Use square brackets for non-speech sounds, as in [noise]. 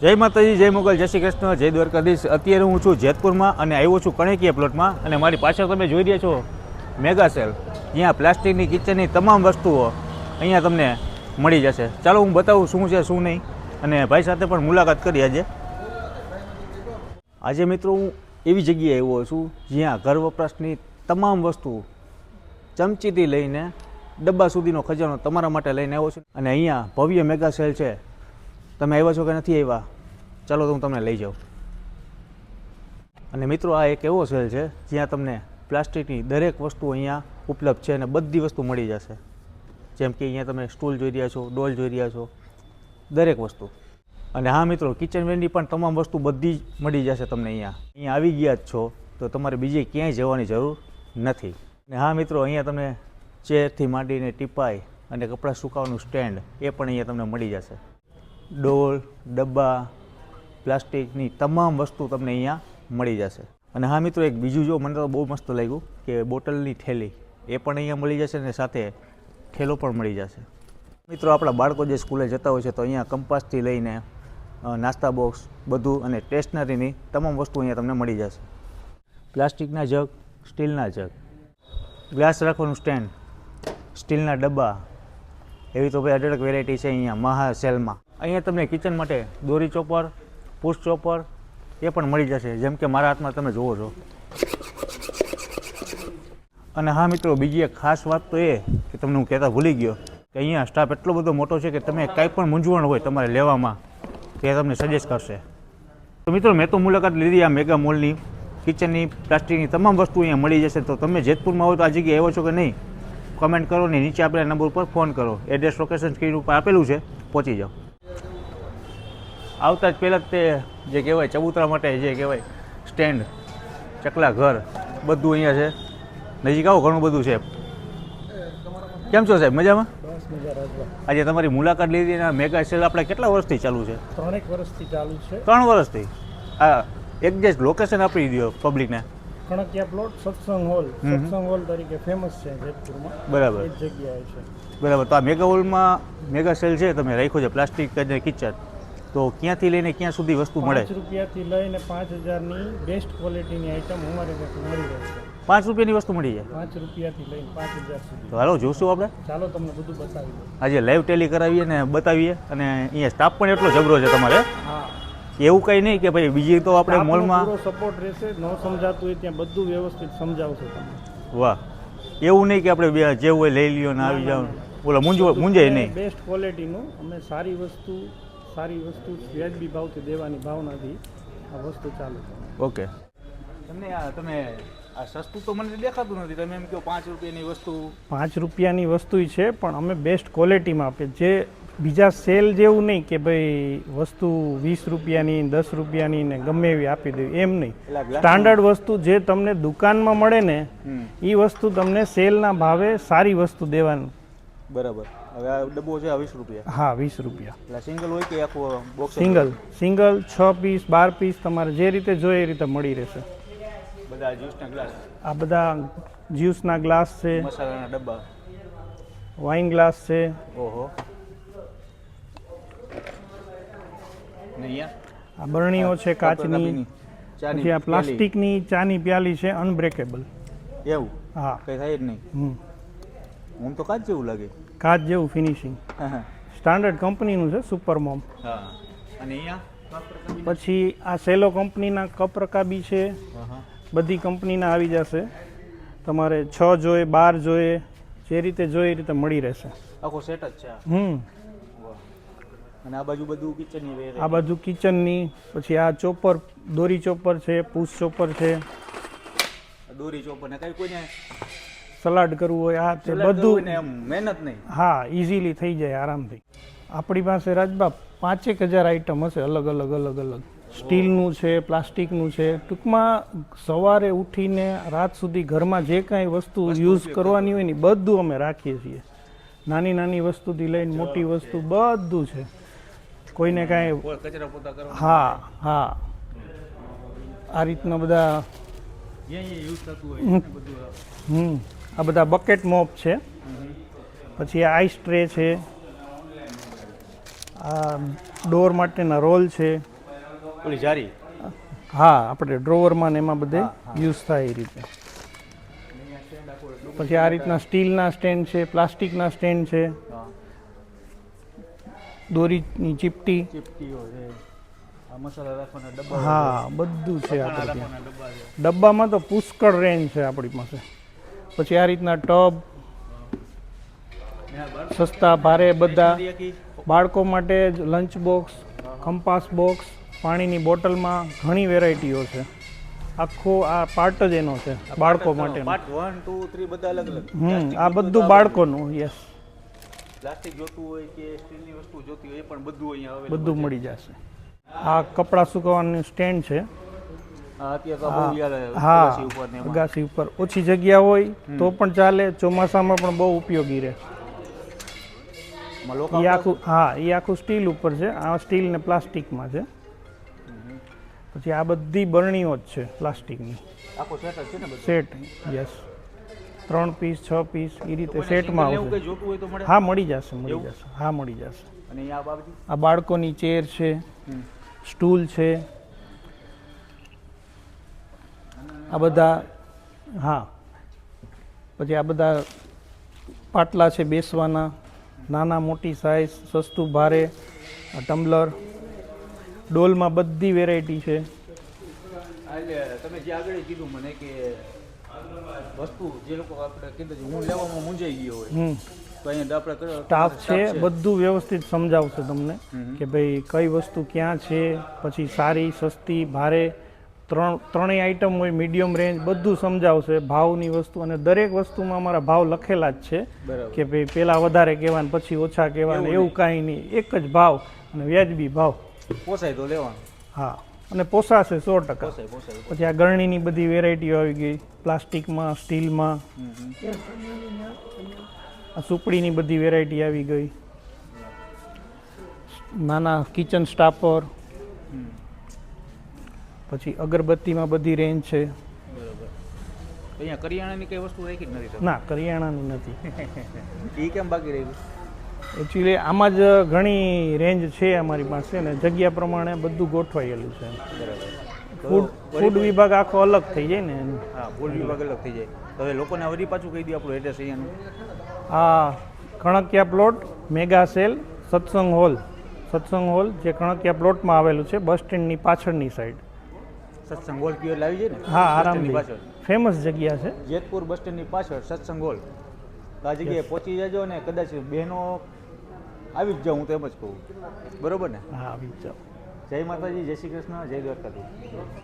જય માતાજી, જય મુગલ, જય શ્રી કૃષ્ણ, જય દ્વારકાધીશ. અત્યારે હું છું જેતપુરમાં અને આવ્યો છું કણેકીયા પ્લોટમાં અને મારી પાછળ તમે જોઈ રહ્યા છો મેગા સેલ જ્યાં પ્લાસ્ટિકની કિચનની તમામ વસ્તુઓ અહીંયા તમને મળી જશે. ચાલો હું બતાવું શું છે, શું નહીં અને ભાઈ સાથે પણ મુલાકાત કરી આજે. આજે મિત્રો હું એવી જગ્યાએ આવ્યો છું જ્યાં ઘર વપરાશની તમામ વસ્તુ ચમચીથી લઈને ડબ્બા સુધીનો ખજાનો તમારા માટે લઈને આવ્યો છું. અને અહીંયા ભવ્ય મેગા સેલ છે. તમે આવ્યા છો કે નથી આવ્યા? ચાલો તો હું તમને લઈ જાઉં. અને મિત્રો, આ એક એવો સેલ છે જ્યાં તમને પ્લાસ્ટિકની દરેક વસ્તુ અહીંયા ઉપલબ્ધ છે અને બધી વસ્તુ મળી જશે. જેમ કે અહીંયા તમે સ્ટૂલ જોઈ રહ્યા છો, ડોલ જોઈ રહ્યા છો, દરેક વસ્તુ. અને હા મિત્રો, કિચનવેરની પણ તમામ વસ્તુ બધી જ મળી જશે તમને અહીંયા. અહીંયા આવી ગયા જ છો, તો તમારે બીજે ક્યાંય જવાની જરૂર નથી. અને હા મિત્રો, અહીંયા તમને ચેરથી માંડીને ટીપાઈ અને કપડાં સુકાવાનું સ્ટેન્ડ એ પણ અહીંયા તમને મળી જશે. ડોલ, ડબ્બા, પ્લાસ્ટિકની તમામ વસ્તુ તમને અહીંયા મળી જશે. અને હા મિત્રો, એક બીજું જો મને તો બહુ મસ્ત લાગ્યું કે બોટલની થેલી એ પણ અહીંયા મળી જશે અને સાથે થેલો પણ મળી જશે. મિત્રો, આપણા બાળકો જે સ્કૂલે જતા હોય છે તો અહીંયા કંપાસથી લઈને નાસ્તા બોક્સ બધું અને સ્ટેશનરીની તમામ વસ્તુ અહીંયા તમને મળી જશે. પ્લાસ્ટિકના જગ, સ્ટીલના જગ. ગ્લાસ રાખવાનું સ્ટેન્ડ, સ્ટીલના ડબ્બા. એવી તો ભાઈ અઢળક વેરાયટી છે અહીંયા મહા સેલમાં અહીંયા તમને કિચન માટે દોરી ચોપર પુશ ચોપર એ પણ મળી જશે, જેમ કે મારા હાથમાં તમે જુઓ છો. અને હા મિત્રો, બીજી એક ખાસ વાત તો એ કે તમને હું કહેતા ભૂલી ગયો કે અહીંયા સ્ટાફ એટલો બધો મોટો છે કે તમે કાંઈ પણ મૂંઝવણ હોય તમારે લેવામાં, તે તમને સજેસ્ટ કરશે. તો મિત્રો, મેં તો મુલાકાત લીધી આ મેગા મોલની કિચનની પ્લાસ્ટિકની તમામ વસ્તુ અહીંયા મળી જશે. તો તમે જેતપુરમાં હોય તો આ જગ્યાએ આવ્યો છો કે નહીં કમેન્ટ કરો ને નીચે આપેલા નંબર ઉપર ફોન કરો. એડ્રેસ લોકેશન સ્ક્રીન ઉપર આપેલું છે, પહોંચી જાઓ. આવતા જ પહેલાં જ તે જે કહેવાય ચબૂતરા માટે જે કહેવાય સ્ટેન્ડ ચકલા ઘર બધું અહીંયા છે. નજીક આવો ઘણું બધું છે. કેમ છો સાહેબ મજામાં? આજે તમારી મુલાકાત લીધી અને મેગા સેલ આપણે કેટલા વર્ષથી ચાલુ છે? ત્રણેક વર્ષથી ચાલુ છે. ત્રણ વર્ષથી? આ એક્ઝેક્ટ લોકેશન આપી દો પબ્લિકને Kankiya plot satsang hall. Satsang hall તરીકે ફેમસ છે જેતપુરમાં. બરાબર. જગ્યાએ છે. બરાબર તો આ મેગા હોલમાં મેગા સેલ છે તમે રાખ્યો છે પ્લાસ્ટિક અને કિચન તો ક્યાંથી લઈને ક્યાં સુધી વસ્તુ મળે? પાંચ રૂપિયાથી લઈને પાંચ હજારની બેસ્ટ ક્વોલિટીની આઈટમ અમારે ત્યાં મળી રહેશે પાંચ રૂપિયાની વસ્તુ મળી જાય? પાંચ રૂપિયાથી લઈને પાંચ હજાર સુધી. તો હાલો જોશું આપણે. ચાલો તમને બધું બતાવી દઉં આજે લાઈવ ટેલી કરાવીએ ને બતાવીએ. અને અહીંયા સ્ટાફ પણ એટલો જબરો છે તમારે. હા. એવું કંઈ નહીં કે ભાઈ બીજી તો આપણે મોલમાં પૂરો સપોર્ટ રહેશે ન સમજાતું હોય ત્યાં બધું વ્યવસ્થિત સમજાવશે તમને. વાહ. એવું નહીં કે આપણે જેવું હોય લઈ લ્યો ને આવી જાવ બોલો મૂંઝવ મૂંઝાય નહીં. બેસ્ટ ક્વોલિટીનું અમે સારી વસ્તુ સારી વસ્તુ વ્યાજબી ભાવથી દેવાની ભાવનાથી આ વસ્તુ ચાલુ. ઓકે. તમને આ તમે આ સસ્તું તો મને દેખાતું નથી. તમે એમ કહો પાંચ રૂપિયાની વસ્તુ. પાંચ રૂપિયાની વસ્તુ છે પણ અમે બેસ્ટ ક્વોલિટીમાં આપીએ. જે બીજા સેલ જેવું નહીં કે ભાઈ વસ્તુ વીસ રૂપિયાની દસ રૂપિયાની ને ગમે એવી આપી દેવી એમ નહીં. સ્ટાન્ડર્ડ વસ્તુ જે તમને દુકાનમાં મળે ને એ વસ્તુ તમને સેલના ભાવે સારી વસ્તુ દેવાનું. બરાબર. હવે આ ડબ્બો છે વીસ રૂપિયા. હા વીસ રૂપિયા. એટલે સિંગલ હોય કે આખું બોક્સ સિંગલ. સિંગલ છ પીસ બાર પીસ તમારે જે રીતે જોઈએ એ રીતે મળી રહેશે. બધા જ્યુસના ગ્લાસ? આ બધા જ્યુસના ગ્લાસ છે. મસાલાના ડબ્બા? વાઇન ગ્લાસ છે. ઓહો. આ બરણીઓ છે કાચની. પછી આ પ્લાસ્ટિકની ચાની પ્યાલી છે અનબ્રેકેબલ એવું? હા. કઈ થાય જ નહીં. હું તો કાચ જેવું લાગે. કાચ જેવું ફિનિશિંગ હા સ્ટાન્ડર્ડ કંપનીનું છે સુપર મોમ અને અહીંયા પછી આ સેલો કંપનીના કપ રકાબી છે બધી કંપનીના આવી જશે. તમારે છ જોઈએ બાર જોઈએ જે રીતે જોઈએ એ રીતે મળી રહેશે. આખો સેટ જ છે હમ. અને આ બાજુ બધું કિચનની આ બાજુ કિચનની પછી આ ચોપર દોરી ચોપર છે પૂસ ચોપર છે. દોરી ચોપર ને કઈ કોઈને સલાડ કરવું હોય આ તે બધું મહેનત નહીં. હા ઇઝીલી થઈ જાય આરામથી. આપણી પાસે રાજબા પાંચેક હજાર આઈટમ હશે અલગ અલગ અલગ અલગ. સ્ટીલનું છે પ્લાસ્ટિકનું છે ટૂંકમાં સવારે ઉઠીને રાત સુધી ઘરમાં જે કાંઈ વસ્તુ યુઝ કરવાની હોય ને બધું અમે રાખીએ છીએ. નાની નાની વસ્તુથી લઈને મોટી વસ્તુ બધું છે. કોઈને કાંઈ હા હા. આ રીતના બધા. હમ. આ બધા બકેટ મોપ છે. પછી આ આઈસ ટ્રે છે. આ ડોર માટેના રોલ છે. ઓલી જારી? હા આપણે ડ્રોવરમાં ને એમાં બધે યુઝ થાય એ રીતે. પછી આ રીતના સ્ટીલના સ્ટેન્ડ છે પ્લાસ્ટિકના સ્ટેન્ડ છે. દોરીની ચીપટી. હા બધું છે આપણે ડબ્બામાં તો પુષ્કળ રેન્જ છે આપણી પાસે. પછી આ રીતના ટબ સસ્તા ભારે બધા બાળકો માટે લંચ બોક્સ કંપાસ બોક્સ પાણીની બોટલમાં ઘણી વેરાયટીઓ છે. આખો આ પાર્ટ જ એનો છે બાળકો માટે પાર્ટ વન ટુ થ્રી બધા અલગ અલગ. હમ આ બધું બાળકોનું યસ પ્લાસ્ટિક જોતું હોય કે સ્ટીલની વસ્તુ જોતી હોય એ પણ બધું અહીંયા બધું મળી જશે. આ કપડાં સુકવવાનું સ્ટેન્ડ છે. હા. અગાસી ઉપર ઓછી જગ્યા હોય તો પણ ચાલે ચોમાસામાં પણ બહુ ઉપયોગી રહે. એ આખું હા એ આખું સ્ટીલ ઉપર છે. આ સ્ટીલ ને પ્લાસ્ટિકમાં છે. પછી આ બધી બરણીઓ જ છે પ્લાસ્ટિકની. સેટ યસ ત્રણ પીસ છ પીસ એ રીતે સેટમાં આવશે. હા મળી જશે મળી જશે. હા મળી જશે. આ બાળકોની ચેર છે. સ્ટૂલ છે. આ બધા હા. પછી આ બધા પાટલા છે બેસવાના નાના મોટી સાઇઝ સસ્તું ભારે ટમ્બલર ડોલમાં બધી વેરાયટી છે. તમે જે આગળ કીધું મને કે વસ્તુ જે લોકો આપણે કીધું હું લેવામાં મૂંઝાઈ ગયો હોય તો અહીંયા આપણે સ્ટાફ છે બધું વ્યવસ્થિત સમજાવશે તમને કે ભાઈ કઈ વસ્તુ ક્યાં છે પછી સારી સસ્તી ભારે ત્રણ ત્રણેય આઈટમ હોય મીડિયમ રેન્જ બધું સમજાવશે ભાવની વસ્તુ અને દરેક વસ્તુમાં અમારા ભાવ લખેલા જ છે કે ભાઈ પેલા વધારે કહેવાના પછી ઓછા કહેવાના એવું એવું કાંઈ નહીં. એક જ ભાવ અને વ્યાજબી ભાવ. પોસાય તો લેવાનું. હા. અને પોસાશે સો ટકા. પછી આ ગરણીની બધી વેરાયટીઓ આવી ગઈ. પ્લાસ્ટિકમાં સ્ટીલમાં. આ સુપડીની બધી વેરાયટી આવી ગઈ. નાના કિચન સ્ટાપર. પછી અગરબત્તીમાં બધી રેન્જ છે. બરાબર. અહીંયા કરિયાણાની કઈ વસ્તુ રાખી જ નથી ના કરિયાણાની નથી. [laughs] એ કેમ બાકી રહ્યું એકચ્યુઅલી આમાં જ ઘણી રેન્જ છે અમારી પાસે ને જગ્યા પ્રમાણે બધું ગોઠવાયેલું છે. ફૂડ ફૂડ વિભાગ આખો અલગ થઈ જાય ને હા ફૂડ વિભાગ અલગ થઈ જાય. હવે લોકોને વળી પાછું કહી દઈએ આપણું એડ્રેસ અહીંયાનું. આ Kankiya plot mega sale Satsang hall Satsang hall જે કણકિયા પ્લોટમાં આવેલું છે બસ સ્ટેન્ડની પાછળની સાઈડ સત્સંગ હોલ પ્યોર આવી જાય ને? હા આરામની પાછળ. ફેમસ જગ્યા છે. જેતપુર બસ સ્ટેન્ડની પાછળ સત્સંગ હોલ. તો આ જગ્યાએ પહોંચી જજો ને કદાચ બહેનો આવી જ જાઉં હું તો એમ જ કહું. બરોબર ને? હા આવી જાઓ જય માતાજી જય શ્રી કૃષ્ણ જય દ્વારકાધીશ.